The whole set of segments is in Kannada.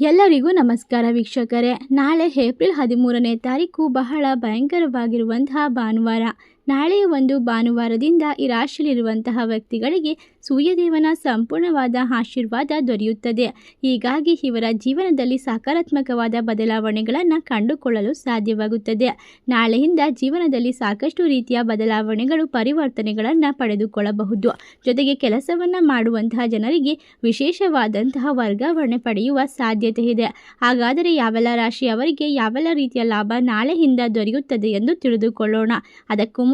ಎಲ್ಲರಿಗೂ ನಮಸ್ಕಾರ ವೀಕ್ಷಕರೇ. ನಾಳೆ ಏಪ್ರಿಲ್ ಹದಿಮೂರನೇ ತಾರೀಕು ಬಹಳ ಭಯಂಕರವಾಗಿರುವಂತಹ ಭಾನುವಾರ. ನಾಳೆಯ ಒಂದು ಭಾನುವಾರದಿಂದ ಈ ರಾಶಿಯಲ್ಲಿರುವಂತಹ ವ್ಯಕ್ತಿಗಳಿಗೆ ಸೂರ್ಯದೇವನ ಸಂಪೂರ್ಣವಾದ ಆಶೀರ್ವಾದ ದೊರೆಯುತ್ತದೆ. ಹೀಗಾಗಿ ಇವರ ಜೀವನದಲ್ಲಿ ಸಕಾರಾತ್ಮಕವಾದ ಬದಲಾವಣೆಗಳನ್ನು ಕಂಡುಕೊಳ್ಳಲು ಸಾಧ್ಯವಾಗುತ್ತದೆ. ನಾಳೆಯಿಂದ ಜೀವನದಲ್ಲಿ ಸಾಕಷ್ಟು ರೀತಿಯ ಬದಲಾವಣೆಗಳು, ಪರಿವರ್ತನೆಗಳನ್ನು ಪಡೆದುಕೊಳ್ಳಬಹುದು. ಜೊತೆಗೆ ಕೆಲಸವನ್ನು ಮಾಡುವಂತಹ ಜನರಿಗೆ ವಿಶೇಷವಾದಂತಹ ವರ್ಗಾವಣೆ ಪಡೆಯುವ ಸಾಧ್ಯತೆ ಇದೆ. ಹಾಗಾದರೆ ಯಾವೆಲ್ಲ ರಾಶಿಯವರಿಗೆ ಯಾವೆಲ್ಲ ರೀತಿಯ ಲಾಭ ನಾಳೆಯಿಂದ ದೊರೆಯುತ್ತದೆ ಎಂದು ತಿಳಿದುಕೊಳ್ಳೋಣ. ಅದಕ್ಕೂ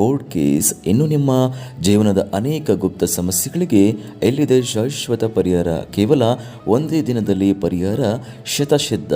ಕೋರ್ಟ್ ಕೇಸ್, ಇನ್ನು ನಿಮ್ಮ ಜೀವನದ ಅನೇಕ ಗುಪ್ತ ಸಮಸ್ಯೆಗಳಿಗೆ ಎಲ್ಲಿದೆ ಶಾಶ್ವತ ಪರಿಹಾರ? ಕೇವಲ ಒಂದೇ ದಿನದಲ್ಲಿ ಪರಿಹಾರ? ಶತಸಿದ್ಧ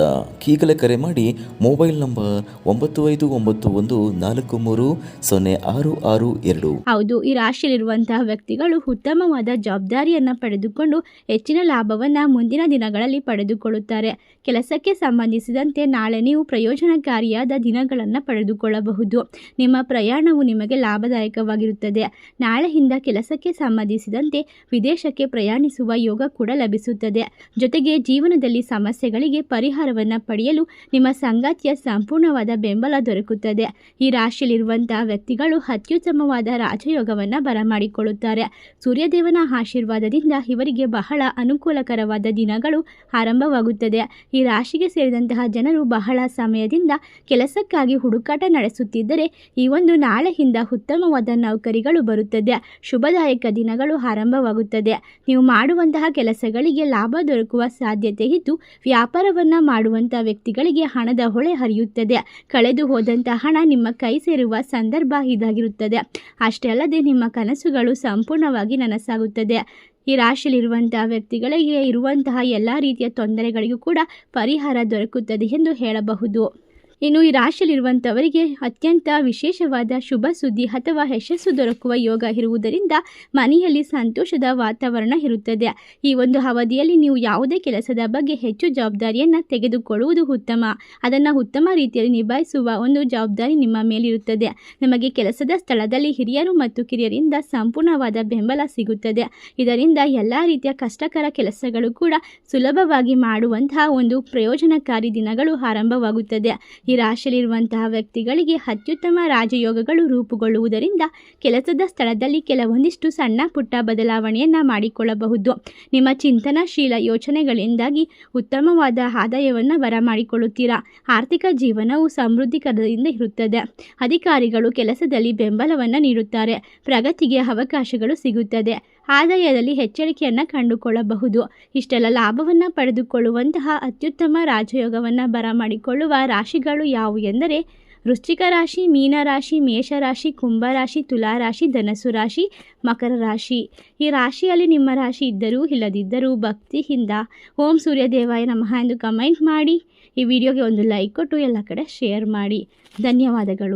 ಈಗಲೇ ಕರೆ ಮಾಡಿ ಮೊಬೈಲ್ ನಂಬರ್ ಒಂಬತ್ತು ಐದು ಒಂಬತ್ತು ಒಂದು ನಾಲ್ಕು ಮೂರು ಸೊನ್ನೆ ಆರು ಆರು ಎರಡು. ಹೌದು, ಈ ರಾಶಿಯಲ್ಲಿರುವಂತಹ ವ್ಯಕ್ತಿಗಳು ಉತ್ತಮವಾದ ಜವಾಬ್ದಾರಿಯನ್ನು ಪಡೆದುಕೊಂಡು ಹೆಚ್ಚಿನ ಲಾಭವನ್ನು ಮುಂದಿನ ದಿನಗಳಲ್ಲಿ ಪಡೆದುಕೊಳ್ಳುತ್ತಾರೆ. ಕೆಲಸಕ್ಕೆ ಸಂಬಂಧಿಸಿದಂತೆ ನಾಳೆ ನೀವು ಪ್ರಯೋಜನಕಾರಿಯಾದ ದಿನಗಳನ್ನು ಪಡೆದುಕೊಳ್ಳಬಹುದು. ನಿಮ್ಮ ಪ್ರಯಾಣವು ನಿಮಗೆ ಲಾಭದಾಯಕವಾಗಿರುತ್ತದೆ. ನಾಳೆಯಿಂದ ಕೆಲಸಕ್ಕೆ ಸಂಬಂಧಿಸಿದಂತೆ ವಿದೇಶಕ್ಕೆ ಪ್ರಯಾಣಿಸುವ ಯೋಗ ಕೂಡ ಲಭಿಸುತ್ತದೆ. ಜೊತೆಗೆ ಜೀವನದಲ್ಲಿ ಸಮಸ್ಯೆಗಳಿಗೆ ಪರಿಹಾರವನ್ನು ಪಡೆಯಲು ನಿಮ್ಮ ಸಂಗಾತಿಯ ಸಂಪೂರ್ಣವಾದ ಬೆಂಬಲ ದೊರಕುತ್ತದೆ. ಈ ರಾಶಿಯಲ್ಲಿರುವಂತಹ ವ್ಯಕ್ತಿಗಳು ಅತ್ಯುತ್ತಮವಾದ ರಾಜಯೋಗವನ್ನು ಬರಮಾಡಿಕೊಳ್ಳುತ್ತಾರೆ. ಸೂರ್ಯದೇವನ ಆಶೀರ್ವಾದದಿಂದ ಇವರಿಗೆ ಬಹಳ ಅನುಕೂಲಕರವಾದ ದಿನಗಳು ಆರಂಭವಾಗುತ್ತದೆ. ಈ ರಾಶಿಗೆ ಸೇರಿದಂತಹ ಜನರು ಬಹಳ ಸಮಯದಿಂದ ಕೆಲಸಕ್ಕಾಗಿ ಹುಡುಕಾಟ ನಡೆಸುತ್ತಿದ್ದರೆ ಈ ಒಂದು ನಾಳೆಯಿಂದ ಉತ್ತಮವಾದ ನೌಕರಿಗಳು ಬರುತ್ತದೆ. ಶುಭದಾಯಕ ದಿನಗಳು ಆರಂಭವಾಗುತ್ತದೆ. ನೀವು ಮಾಡುವಂತಹ ಕೆಲಸಗಳಿಗೆ ಲಾಭ ದೊರಕುವ ಸಾಧ್ಯತೆ ಇದ್ದು, ವ್ಯಾಪಾರವನ್ನು ಮಾಡುವಂಥ ವ್ಯಕ್ತಿಗಳಿಗೆ ಹಣದ ಹೊಳೆ ಹರಿಯುತ್ತದೆ. ಕಳೆದು ಹೋದಂತಹ ಹಣ ನಿಮ್ಮ ಕೈ ಸೇರುವ ಸಂದರ್ಭ ಇದಾಗಿರುತ್ತದೆ. ಅಷ್ಟೇ ಅಲ್ಲದೆ ನಿಮ್ಮ ಕನಸುಗಳು ಸಂಪೂರ್ಣವಾಗಿ ನನಸಾಗುತ್ತದೆ. ಈ ರಾಶಿಯಲ್ಲಿರುವಂತಹ ವ್ಯಕ್ತಿಗಳಿಗೆ ಇರುವಂತಹ ಎಲ್ಲ ರೀತಿಯ ತೊಂದರೆಗಳಿಗೂ ಕೂಡ ಪರಿಹಾರ ದೊರಕುತ್ತದೆ ಎಂದು ಹೇಳಬಹುದು. ಇನ್ನು ಈ ರಾಶಿಯಲ್ಲಿರುವಂಥವರಿಗೆ ಅತ್ಯಂತ ವಿಶೇಷವಾದ ಶುಭ ಸುದ್ದಿ ಅಥವಾ ಯಶಸ್ಸು ದೊರಕುವ ಯೋಗ ಇರುವುದರಿಂದ ಮನೆಯಲ್ಲಿ ಸಂತೋಷದ ವಾತಾವರಣ ಇರುತ್ತದೆ. ಈ ಒಂದು ಅವಧಿಯಲ್ಲಿ ನೀವು ಯಾವುದೇ ಕೆಲಸದ ಬಗ್ಗೆ ಹೆಚ್ಚು ಜವಾಬ್ದಾರಿಯನ್ನು ತೆಗೆದುಕೊಳ್ಳುವುದು ಉತ್ತಮ. ಅದನ್ನು ಉತ್ತಮ ರೀತಿಯಲ್ಲಿ ನಿಭಾಯಿಸುವ ಒಂದು ಜವಾಬ್ದಾರಿ ನಿಮ್ಮ ಮೇಲಿರುತ್ತದೆ. ನಮಗೆ ಕೆಲಸದ ಸ್ಥಳದಲ್ಲಿ ಹಿರಿಯರು ಮತ್ತು ಕಿರಿಯರಿಂದ ಸಂಪೂರ್ಣವಾದ ಬೆಂಬಲ ಸಿಗುತ್ತದೆ. ಇದರಿಂದ ಎಲ್ಲ ರೀತಿಯ ಕಷ್ಟಕರ ಕೆಲಸಗಳು ಕೂಡ ಸುಲಭವಾಗಿ ಮಾಡುವಂತಹ ಒಂದು ಪ್ರಯೋಜನಕಾರಿ ದಿನಗಳು ಆರಂಭವಾಗುತ್ತದೆ. ಈ ರಾಶಿಯಲ್ಲಿರುವಂತಹ ವ್ಯಕ್ತಿಗಳಿಗೆ ಅತ್ಯುತ್ತಮ ರಾಜಯೋಗಗಳು ರೂಪುಗೊಳ್ಳುವುದರಿಂದ ಕೆಲಸದ ಸ್ಥಳದಲ್ಲಿ ಕೆಲವೊಂದಿಷ್ಟು ಸಣ್ಣ ಪುಟ್ಟ ಬದಲಾವಣೆಯನ್ನು ಮಾಡಿಕೊಳ್ಳಬಹುದು. ನಿಮ್ಮ ಚಿಂತನಾಶೀಲ ಯೋಚನೆಗಳಿಂದಾಗಿ ಉತ್ತಮವಾದ ಆದಾಯವನ್ನು ಬರಮಾಡಿಕೊಳ್ಳುತ್ತೀರಾ? ಆರ್ಥಿಕ ಜೀವನವು ಸಮೃದ್ಧಿಕರದಿಂದ ಇರುತ್ತದೆ. ಅಧಿಕಾರಿಗಳು ಕೆಲಸದಲ್ಲಿ ಬೆಂಬಲವನ್ನು ನೀಡುತ್ತಾರೆ. ಪ್ರಗತಿಗೆ ಅವಕಾಶಗಳು ಸಿಗುತ್ತದೆ. ಆದಾಯದಲ್ಲಿ ಹೆಚ್ಚಳಿಕೆಯನ್ನು ಕಂಡುಕೊಳ್ಳಬಹುದು. ಇಷ್ಟೆಲ್ಲ ಲಾಭವನ್ನು ಪಡೆದುಕೊಳ್ಳುವಂತಹ ಅತ್ಯುತ್ತಮ ರಾಜಯೋಗವನ್ನು ಬರಮಾಡಿಕೊಳ್ಳುವ ರಾಶಿಗಳು ಯಾವುವು ಎಂದರೆ, ವೃಶ್ಚಿಕ ರಾಶಿ ಮೀನರಾಶಿ ಮೇಷರಾಶಿ ಕುಂಭರಾಶಿ ತುಲಾರಾಶಿ ಧನಸು ರಾಶಿ ಮಕರ ರಾಶಿ. ಈ ರಾಶಿಯಲ್ಲಿ ನಿಮ್ಮ ರಾಶಿ ಇದ್ದರೂ ಇಲ್ಲದಿದ್ದರೂ ಭಕ್ತಿಯಿಂದ ಓಂ ಸೂರ್ಯದೇವಾಯ ನಮಃ ಎಂದು ಕಮೆಂಟ್ ಮಾಡಿ. ಈ ವಿಡಿಯೋಗೆ ಒಂದು ಲೈಕ್ ಕೊಟ್ಟು ಎಲ್ಲ ಕಡೆ ಶೇರ್ ಮಾಡಿ. ಧನ್ಯವಾದಗಳು.